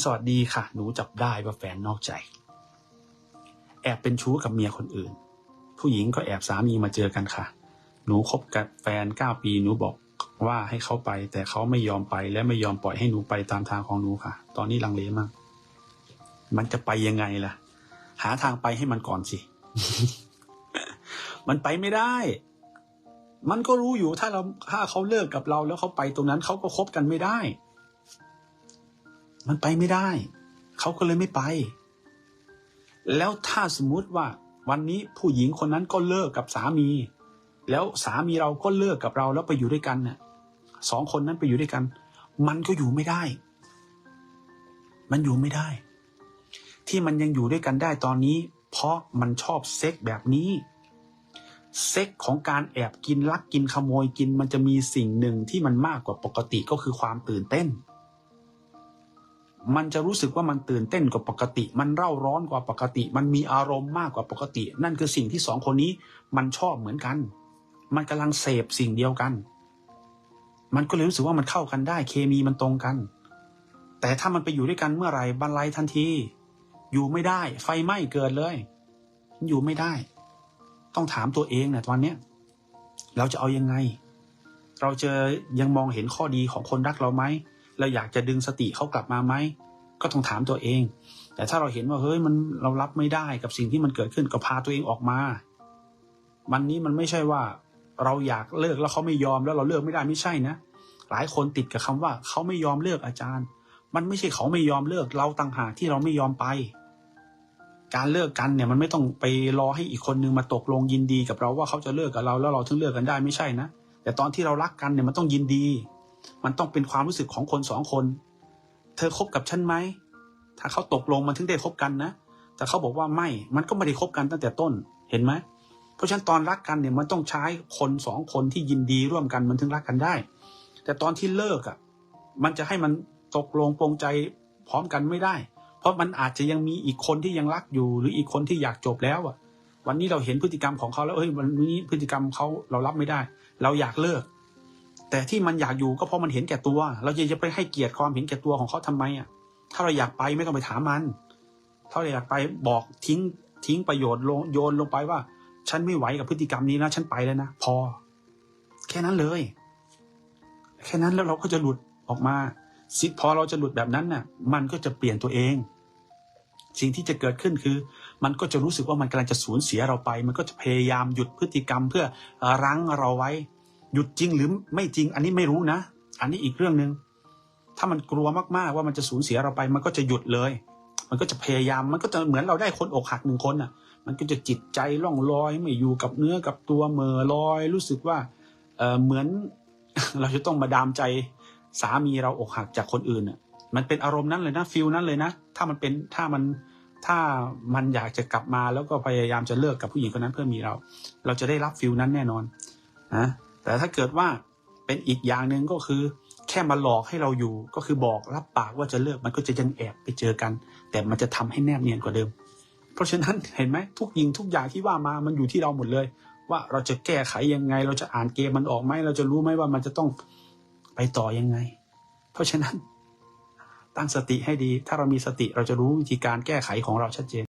สวัสดีค่ะ หนูจับได้ว่าแฟนนอกใจ แอบเป็นชู้กับเมียคนอื่น ผู้หญิงก็แอบสามีมาเจอกันค่ะ หนูคบกับแฟนเก้าปี หนูบอกว่าให้เขาไป แต่เขาไม่ยอมไปและไม่ยอมปล่อยให้หนูไปตามทางของหนูค่ะ ตอนนี้ลังเลมาก มันจะไปยังไงล่ะ หาทางไปให้มันก่อนสิ มันไปไม่ได้ มันก็รู้อยู่ถ้าเราถ้าเขาเลิกกับเราแล้วเขาไปตรงนั้นเขาก็คบกันไม่ได้ มันไปไม่ได้ เขาก็เลยไม่ไป แล้วถ้าสมมุติว่าวันนี้ผู้หญิงคนนั้นก็เลิกกับสามี แล้วสามีเราก็เลิกกับเราแล้วไปอยู่ด้วยกันเนี่ยสองคนนั้นไปอยู่ด้วยกัน มันก็อยู่ไม่ได้ มันอยู่ไม่ได้ ที่มันยังอยู่ด้วยกันได้ตอนนี้ เพราะมันชอบเซ็กแบบนี้ เซ็กของการแอบกินลักกินขโมยกิน มันจะมีสิ่งหนึ่งที่มันมากกว่าปกติก็คือความตื่นเต้น มันจะรู้สึกว่ามันตื่นเต้นกว่าปกติ มันเร่าร้อนกว่าปกติ มันมีอารมณ์มากกว่าปกติ นั่นคือสิ่งที่สองคนนี้มันชอบเหมือนกัน มันกำลังเสพสิ่งเดียวกัน มันก็เลยรู้สึกว่ามันเข้ากันได้ เคมีมันตรงกัน แต่ถ้ามันไปอยู่ด้วยกันเมื่อไหร่บรรลัยทันที อยู่ไม่ได้ ไฟไหม้เกิดเลย อยู่ไม่ได้ ต้องถามตัวเองนี่ยตอนเนี้ยเราจะเอายังไง เราจะยังมองเห็นข้อดีของคนรักเราไหม เราอยากจะดึงสติเขากลับมาไหมก็ต้องถามตัวเอง แต่ถ้าเราเห็นว่าเฮ้ยมันเรารับไม่ได้กับสิ่งที่มันเกิดขึ้นก็พาตัวเองออกมามันนี้มันไม่ใช่ว่า เราอยากเลิกแล้วเขาไม่ยอมแล้วเราเลิกไม่ได้ไม่ใช่นะหลายคนติดกับคำว่าเขาไม่ยอมเลิกอาจารย์ มันไม่ใช่เขาไม่ยอมเลิกเราต่างหากที่เราไม่ยอมไป การเลิกกันเนี่ยมันไม่ต้องไปรอให้อีกคนนึงมาตกลงยินดีกับเราว่าเขาจะเลิกกับเราแล้วเราถึงเลิกกันได้ไม่ใช่นะแต่ตอนที่เรารักกันเนี่ยมันต้องยินดี มันต้องเป็นความรู้สึกของคนสองคน เธอคบกับฉันไหม ถ้าเขาตกลงมันถึงได้คบกันนะ แต่เขาบอกว่าไม่ มันก็ไม่ได้คบกันตั้งแต่ต้น เห็นไหม เพราะฉะนั้นตอนรักกันเนี่ยมันต้องใช้คนสองคนที่ยินดีร่วมกันมันถึงรักกันได้ แต่ตอนที่เลิกอะ มันจะให้มันตกลงปรงใจพร้อมกันไม่ได้ เพราะมันอาจจะยังมีอีกคนที่ยังรักอยู่ หรืออีกคนที่อยากจบแล้วอะ วันนี้เราเห็นพฤติกรรมของเขาแล้ว เอ้ย วันนี้พฤติกรรมเขาเรารับไม่ได้ เราอยากเลิก แต่ที่มันอยากอยู่ก็เพราะมันเห็นแก่ตัว เราจะจะไปให้เกียรติความเห็นแก่ตัวของเขาทำไมอะ ถ้าเราอยากไปไม่ต้องไปถามมัน ถ้าเราอยากไปบอกทิ้งทิ้งประโยชน์ลงโยนลงไปว่า ฉันไม่ไหวกับพฤติกรรมนี้นะฉันไปแล้วนะพอ แค่นั้นเลย แค่นั้นแล้วเราก็จะหลุดออกมาสิพอเราจะหลุดแบบนั้นน่ะ มันก็จะเปลี่ยนตัวเอง สิ่งที่จะเกิดขึ้นคือ มันก็จะรู้สึกว่ามันกำลังจะสูญเสียเราไป มันก็จะพยายามหยุดพฤติกรรมเพื่อรั้งเราไว้ หยุดจริงหรือไม่จริง อันนี้ไม่รู้นะ อันนี้อีกเรื่องหนึ่งถ้ามันกลัวมากๆว่ามันจะสูญเสียเราไป มันก็จะหยุดเลย มันก็จะพยายามมันก็จะเหมือนเราได้คนอกหักหนึ่งคนน่ะ มันก็จะจิตใจล่องลอยไม่อยู่กับเนื้อกับตัวเหม่อลอย รู้สึกว่าเออเหมือน เราจะต้องมาดามใจสามีเราอกหักจากคนอื่นน่ะ มันเป็นอารมณ์นั้นเลยนะฟิลนั้นเลยนะ ถ้ามันเป็นถ้ามันถ้ามันอยากจะกลับมาแล้วก็พยายามจะเลิกกับผู้หญิงคนนั้นเพื่อมีเรา เราจะได้รับฟิลนั้นแน่นอนนะ แต่ถ้าเกิดว่าเป็นอีกอย่างหนึ่งก็คือ แค่มาหลอกให้เราอยู่ก็คือบอกรับปากว่าจะเลิกมันก็จะยังแอบไปเจอกัน แต่มันจะทำให้แนบเนียนกว่าเดิม เพราะฉะนั้นเห็นไหมทุกยิงทุกอย่างที่ว่ามามันอยู่ที่เราหมดเลย ว่าเราจะแก้ไขยังไง เราจะอ่านเกมมันออกไหมเราจะรู้ไหมว่ามันจะต้องไปต่อยังไง เพราะฉะนั้นตั้งสติให้ดี ถ้าเรามีสติเราจะรู้วิธีการแก้ไขของเราชัดเจน